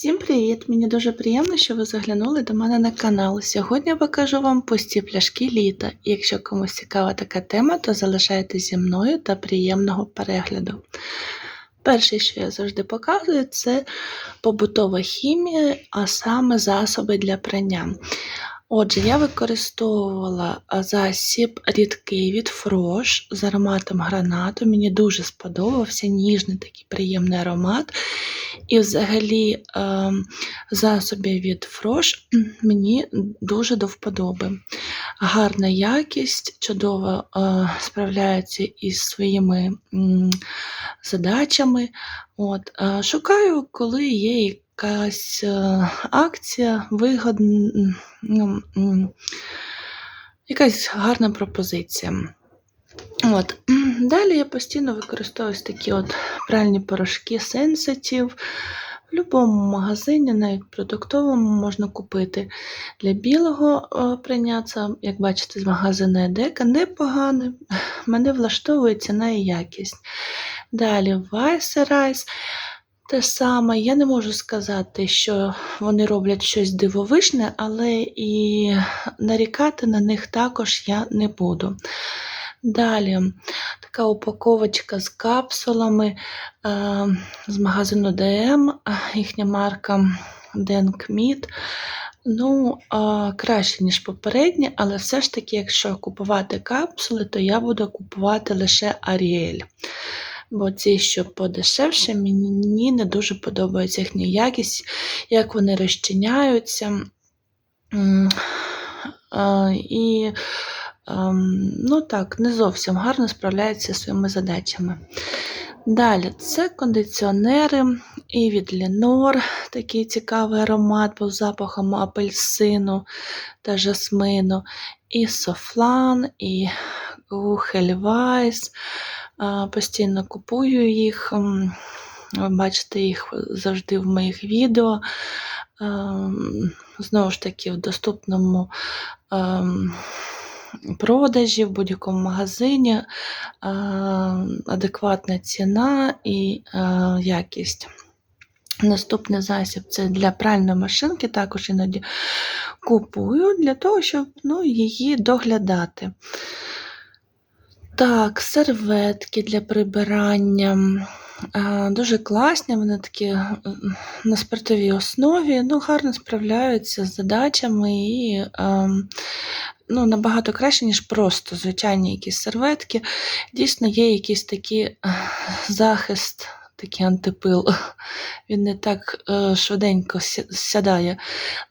Всім привіт! Мені дуже приємно, що ви заглянули до мене на канал. Сьогодні я покажу вам пусті пляшки літа. Якщо комусь цікава така тема, то залишайтеся зі мною та приємного перегляду. Перше, що я завжди показую, це побутова хімія, а саме засоби для прання. Отже, я використовувала засіб рідкий від Фрош з ароматом гранату. Мені дуже сподобався ніжний такий приємний аромат. І взагалі засоби від Фрош мені дуже до вподоби. Гарна якість, чудово справляється із своїми задачами. От, шукаю, коли є якась е, акція, вигодна, ну, якась гарна пропозиція. От. Далі я постійно використовую такі от пральні порошки Sensitive. В будь-якому магазині, навіть продуктовому, можна купити для білого е, як бачите, з магазину Едека непогане. Мене влаштовує ціна і якість. Далі Vice те саме. Я не можу сказати, що вони роблять щось дивовижне, але і нарікати на них також я не буду. Далі така упаковочка з капсулами е, з магазину DM, їхня марка Denkmeat. Ну, е, краще, ніж попередні, але все ж таки, якщо купувати капсули, то я буду купувати лише Ariel. Бо ці, що подешевше, мені не дуже подобається їхня якість, як вони розчиняються. І Ем, ну так, не зовсім гарно справляються зі своїми задачами. Далі це кондиціонери і від Lenor, такий цікавий аромат, був запахом апельсину та жасмину, і Софлан, і Гухельвайс. Постійно купую їх. Ви бачите їх завжди в моїх відео. Ем, знову ж таки, в доступному продажі в будь-якому магазині, адекватна ціна і якість. Наступний засіб це для пральної машинки, також іноді купую для того, щоб ну, її доглядати. Так, серветки для прибирання. Дуже класні, вони такі на спиртовій основі, ну, гарно справляються з задачами і ну, набагато краще, ніж просто звичайні якісь серветки. Дійсно, є якийсь такий захист, такий антипил. Він не так е, швиденько сядає.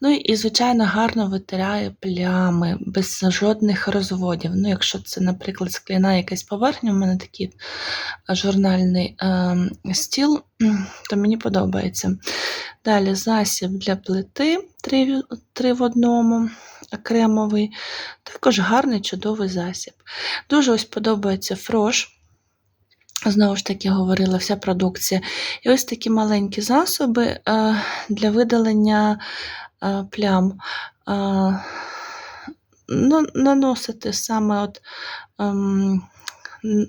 Ну і, звичайно, гарно витирає плями без жодних розводів. Ну, Якщо це, наприклад, скляна якась поверхня, у мене такий журнальний е, стіл, то мені подобається. Далі засіб для плити 3 3 в одному кремовий. Також гарний чудовий засіб. Дуже ось подобається фрош. Знову ж таки, говорила вся продукція. І ось такі маленькі засоби е, для видалення е, плям. Е, наносити саме от ем,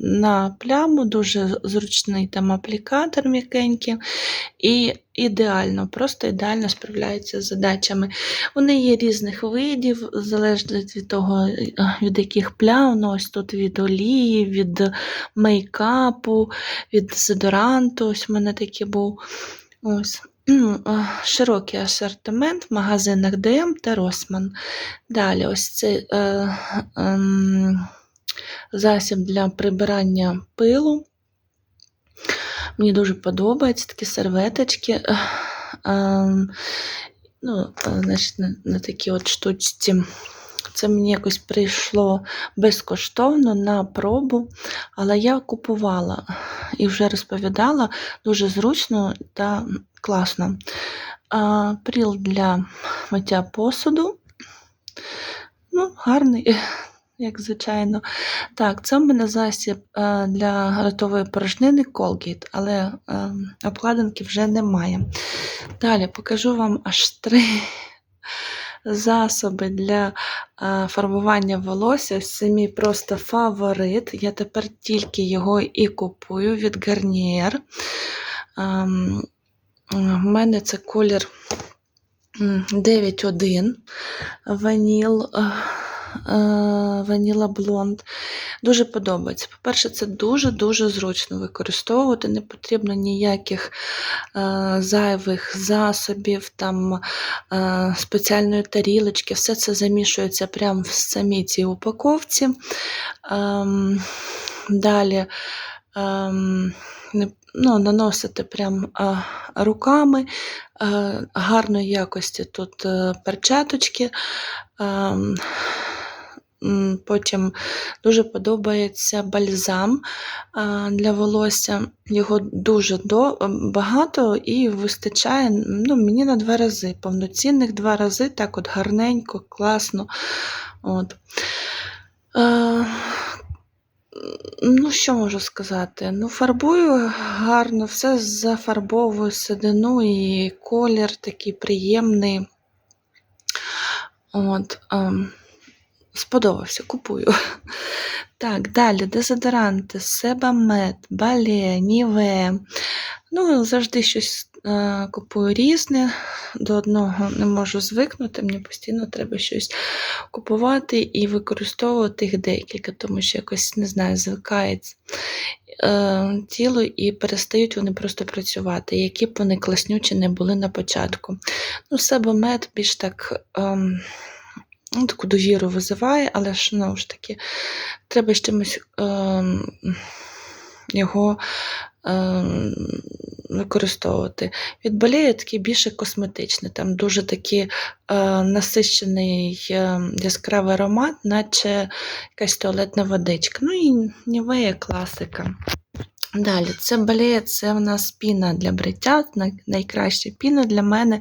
на пляму, дуже зручний там аплікатор м'якенький, і ідеально, просто ідеально справляються з задачами. Вони є різних видів, залежно від того, від яких плям. Ну, ось тут від олії, від мейкапу, від дезодоранту. Ось у мене такий був. Ось. Широкий асортимент в магазинах ДМ та Росман. Далі, ось це. Е, е, засіб для прибирання пилу. Мені дуже подобаються такі серветочки. Ем, ну, значить, на, на такі от штучці. Це мені якось прийшло безкоштовно на пробу, але я купувала і вже розповідала дуже зручно та класно. А, Пріл для миття посуду. Ну, гарний, як звичайно. Так, це в мене засіб е, для ротової порожнини Colgate, але е, обкладинки вже немає. Далі покажу вам аж три засоби для е, фарбування волосся. Це мій просто фаворит. Я тепер тільки його і купую від Garnier. Ем, В мене це колір м, 9.1 ваніл. Е, Ваніла блонд. Дуже подобається. По-перше, це дуже-дуже зручно використовувати. Не потрібно ніяких е, зайвих засобів, там, е, спеціальної тарілочки. Все це замішується прямо в самій цій упаковці. Ем, далі ем, ну, наносити прям е, руками. Е, гарної якості тут е, перчаточки. Ем, м, Потім дуже подобається бальзам для волосся. Його дуже багато і вистачає ну, мені на два рази. Повноцінних два рази, так от гарненько, класно. От. Ну, що можу сказати? Ну, фарбую гарно, все зафарбовую седину і колір такий приємний. От, ем, сподобався, купую. Так, далі дезодоранти, Себамед, Бале, Ніве. Ну, завжди щось е, купую різне. До одного не можу звикнути, мені постійно треба щось купувати і використовувати їх декілька, тому що якось не знаю, звикається е, тіло і перестають вони просто працювати, які б вони класнючі не були на початку. Ну, Себамед більш так. Ем, ну, таку довіру визиває, але ж знову ж таки, треба з чимось ем, його ем, використовувати. Від болею такий більше косметичний, там дуже такий е, насичений е, яскравий аромат, наче якась туалетна водичка. Ну і нівея класика. Далі, це балеє, це в нас піна для бриття, найкраща піна для мене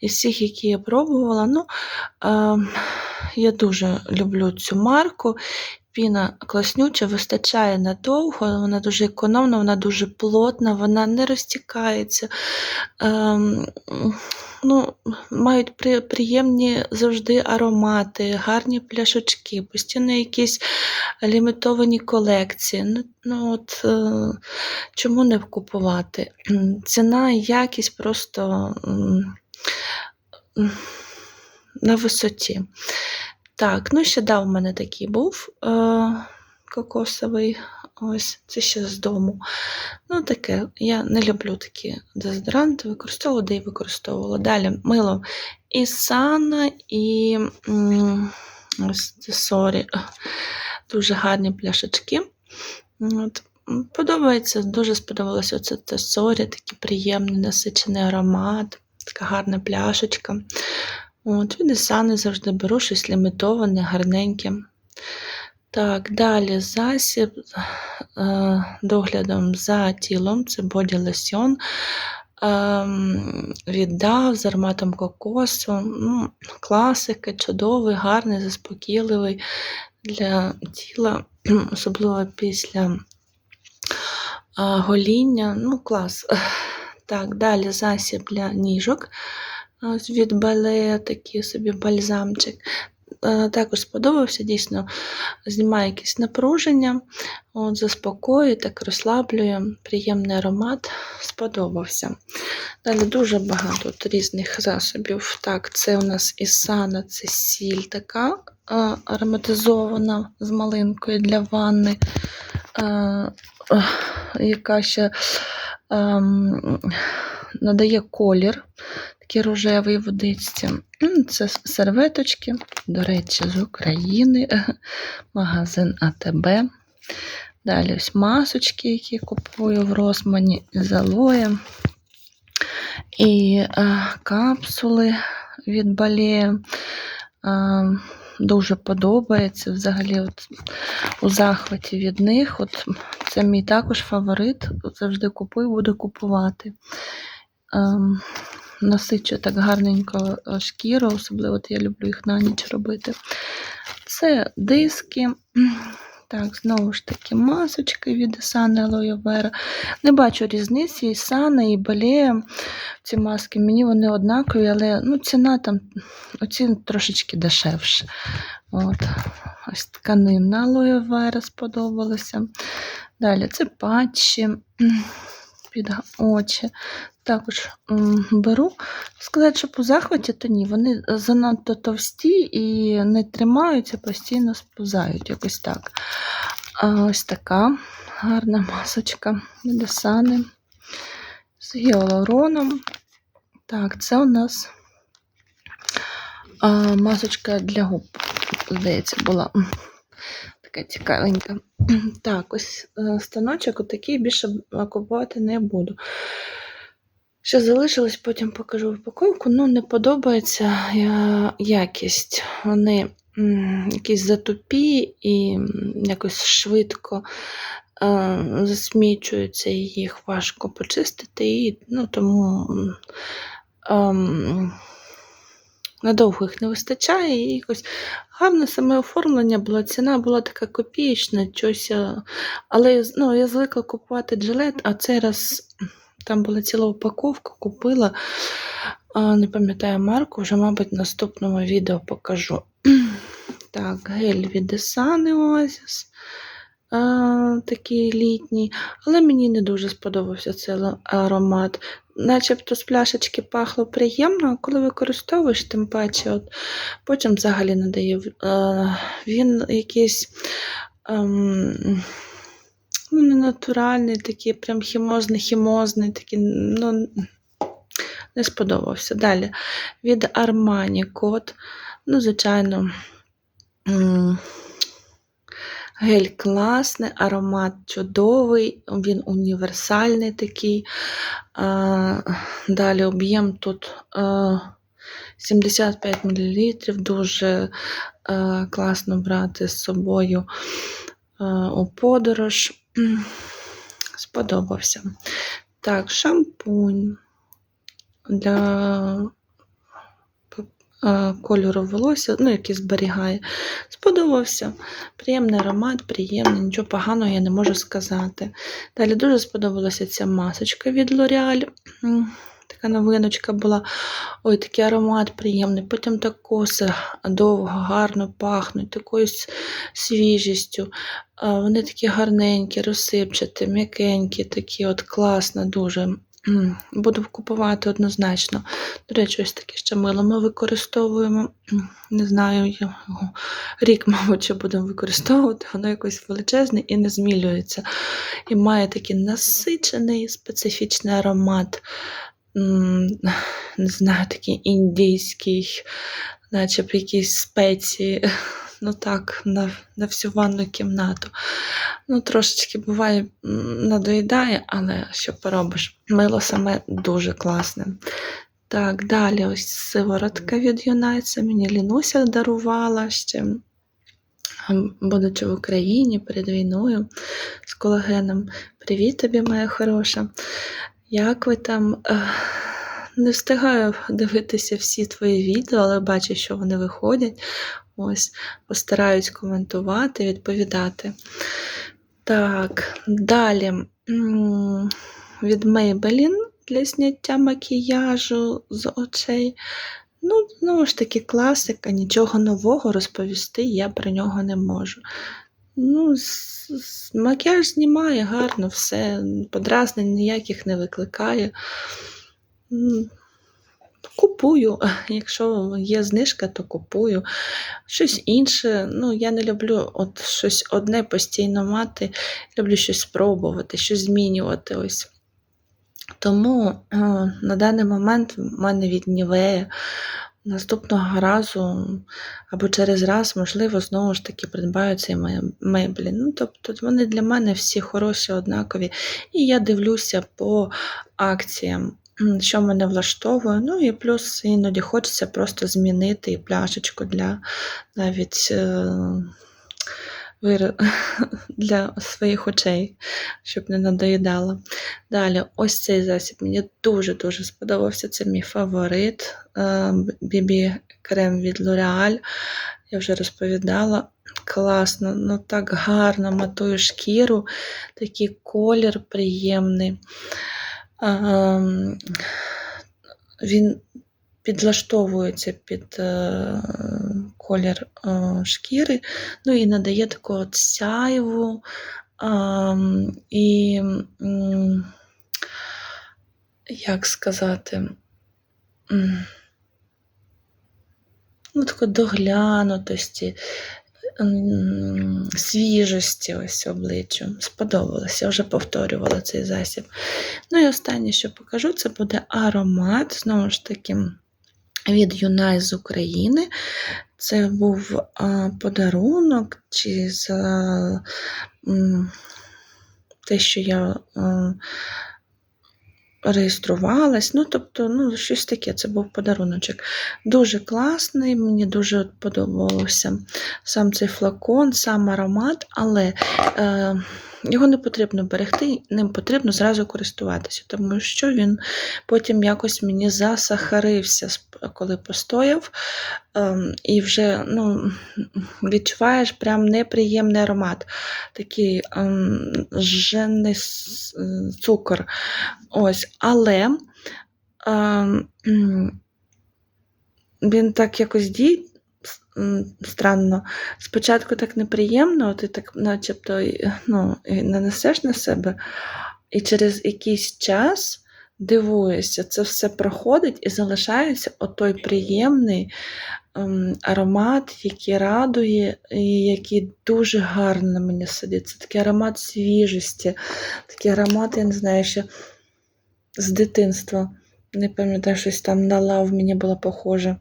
і всіх, які я пробувала. Ну, е, я дуже люблю цю марку. Піна класнюча, вистачає надовго, вона дуже економна, вона дуже плотна, вона не розтікається. Ем, ну, мають при, приємні завжди аромати, гарні пляшечки, постійно якісь лімітовані колекції. Ну, ну от, е, чому не купувати? Ціна і якість просто м, на висоті. Так, ну ще да, у мене такий був е, кокосовий. Ось, це ще з дому. Ну, таке, я не люблю такі дезодоранти, використовувала, де і використовувала. Далі мило і Сана, і ось це сорі. Дуже гарні пляшечки. От. Подобається, дуже сподобалося оце те сорі, такий приємний насичений аромат, така гарна пляшечка. От, від Ісани завжди беру щось лімітоване, гарненьке. Так, далі засіб е, доглядом за тілом, це Body Lotion. Ем, віддав з ароматом кокосу. Ну, класика, чудовий, гарний, заспокійливий для тіла, особливо після а, гоління. Ну, клас. Так, далі засіб для ніжок. Ось від Бале такий собі бальзамчик. Е, Також сподобався, дійсно знімає якесь напруження, от, заспокоює, так розслаблює, приємний аромат, сподобався. Далі дуже багато тут різних засобів. Так, це у нас Ісана, це сіль така е, ароматизована з малинкою для ванни, е, яка ще ем, надає колір, такий рожевий водичці. Це серветочки, до речі, з України, магазин АТБ. Далі ось масочки, які купую в Росмані з алоєм. І е, капсули від Балея. Е, дуже подобається. Взагалі, от, у захваті від них. От, це мій також фаворит. Завжди купую, буду купувати. Ем, насичу так гарненько е, шкіру, особливо от я люблю їх на ніч робити. Це диски. Так, знову ж таки, масочки від Aloe Vera. Не бачу різниці Ісана і Балея. Ці маски мені вони однакові, але ну, ціна там оці трошечки дешевше. От. Ось тканина Vera сподобалася. Далі це патчі. Під очі. Також беру. Сказати, що по захваті, то ні. Вони занадто товсті і не тримаються, постійно сповзають якось так. Ось така гарна масочка Медесани з гіалуроном. Так, це у нас масочка для губ, здається, була. Така цікавенька. Так, ось е, станочок отакий більше купувати не буду. Що залишилось, потім покажу упаковку. Ну, не подобається е, якість. Вони якісь затупі і якось швидко е, засмічуються, і їх важко почистити, і ну, тому ем, надовго їх не вистачає. І якось гарне саме оформлення було, ціна була така копієчна, щось, е, але ну, я звикла купувати джилет, а цей раз там була ціла упаковка, купила. Не пам'ятаю марку, вже, мабуть, в наступному відео покажу. Так, гель від Desani Oasis. Такий літній, але мені не дуже сподобався цей аромат. Начебто з пляшечки пахло приємно, а коли використовуєш, тим паче, от, потім взагалі не дає. е, Він якийсь ем, ну, не такий прям хімозний, хімозний, такий, ну, не сподобався. Далі від Armani кот. Ну, звичайно, гель класний, аромат чудовий, він універсальний такий. Далі об'єм тут а, 75 мл, дуже класно брати з собою у подорож. Сподобався. Так, шампунь для кольору волосся, ну, який зберігає. Сподобався. Приємний аромат, приємний, нічого поганого я не можу сказати. Далі дуже сподобалася ця масочка від L'Oreal. Така новиночка була. Ой, такий аромат приємний. Потім так коси довго, гарно пахнуть, такою свіжістю. Вони такі гарненькі, розсипчаті, м'якенькі, такі от класно, дуже. Буду купувати однозначно. До речі, ось таке ще мило ми використовуємо. Не знаю, його рік, мабуть, будемо використовувати. Воно якось величезне і не змілюється. І має такий насичений специфічний аромат. Не знаю, такий індійський, наче якісь спеції. Ну так, на, на всю ванну кімнату. Ну, трошечки буває надоїдає, але що поробиш? Мило саме дуже класне. Так, далі ось сиворотка від Юнайца. Мені Лінуся дарувала ще, будучи в Україні перед війною з колагеном. Привіт тобі, моя хороша. Як ви там? Не встигаю дивитися всі твої відео, але бачу, що вони виходять. Ось, постараюсь коментувати, відповідати. Так, далі від Maybelline для зняття макіяжу з очей. Ну, знову ж таки, класика, нічого нового розповісти я про нього не можу. Ну, з- з- макіяж знімає гарно, все, подразнень ніяких не викликає. Купую, якщо є знижка, то купую. Щось інше. Ну, я не люблю от щось одне постійно мати. Люблю щось спробувати, щось змінювати. Ось. Тому е, на даний момент в мене від наступного разу або через раз, можливо, знову ж таки придбаю ме- меблі. Ну, тобто вони для мене всі хороші, однакові. І я дивлюся по акціям, що мене влаштовує. Ну і плюс іноді хочеться просто змінити і пляшечку для навіть. Е, для своїх очей, щоб не надоїдало. Далі, ось цей засіб мені дуже-дуже сподобався. Це мій фаворит BB крем від L'Oreal. Я вже розповідала. Класно, ну так гарно матує шкіру, такий колір приємний. Ем, Він підлаштовується під е, колір е, шкіри, ну і надає таку от сяйву. Ем, і як сказати, ну, такої доглянутості, свіжості ось обличчю. Сподобалося, я вже повторювала цей засіб. Ну і останнє, що покажу, це буде аромат, знову ж таки, від Юнай з України. Це був а, подарунок чи за м, те, що я а, реєструвалась. Ну, тобто, ну, щось таке, це був подаруночок. Дуже класний, мені дуже подобався сам цей флакон, сам аромат, але е, його не потрібно берегти, ним потрібно зразу користуватися, тому що він потім якось мені засахарився, коли постояв. Ем, і вже ну, відчуваєш прям неприємний аромат, такий ем, жжений цукор. Ось, але ем, він так якось діє м, странно. Спочатку так неприємно, ти так начебто ну, нанесеш на себе, і через якийсь час дивуєшся, це все проходить і залишається отой приємний ем, аромат, який радує, і який дуже гарно мені сидить. Це такий аромат свіжості, такий аромат, я не знаю, ще з дитинства. Не пам'ятаю, щось там на лав мені було похоже.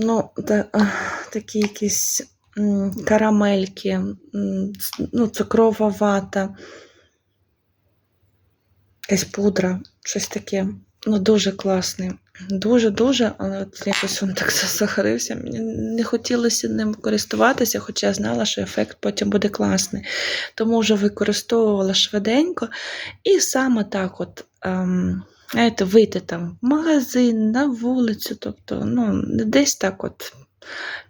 Ну, та, ах, такі якісь карамельки, ну, цукрова вата, якась пудра, щось таке. Ну, дуже класний. Дуже-дуже, але от якось він так засахарився. Мені не хотілося ним користуватися, хоча я знала, що ефект потім буде класний. Тому вже використовувала швиденько. І саме так, от, ем, знаєте, вийти там в магазин, на вулицю, тобто, ну, десь так от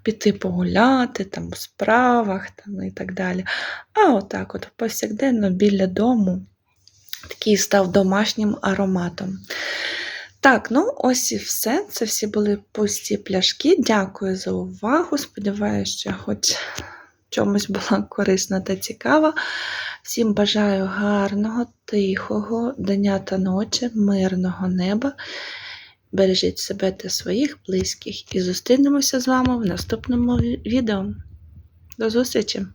піти погуляти, там, в справах там, і так далі. А отак, от, повсякденно біля дому, такий став домашнім ароматом. Так, ну ось і все. Це всі були пусті пляшки. Дякую за увагу. Сподіваюся, що хоч чомусь була корисна та цікава. Всім бажаю гарного, тихого дня та ночі, мирного неба. Бережіть себе та своїх близьких і зустрінемося з вами в наступному відео. До зустрічі!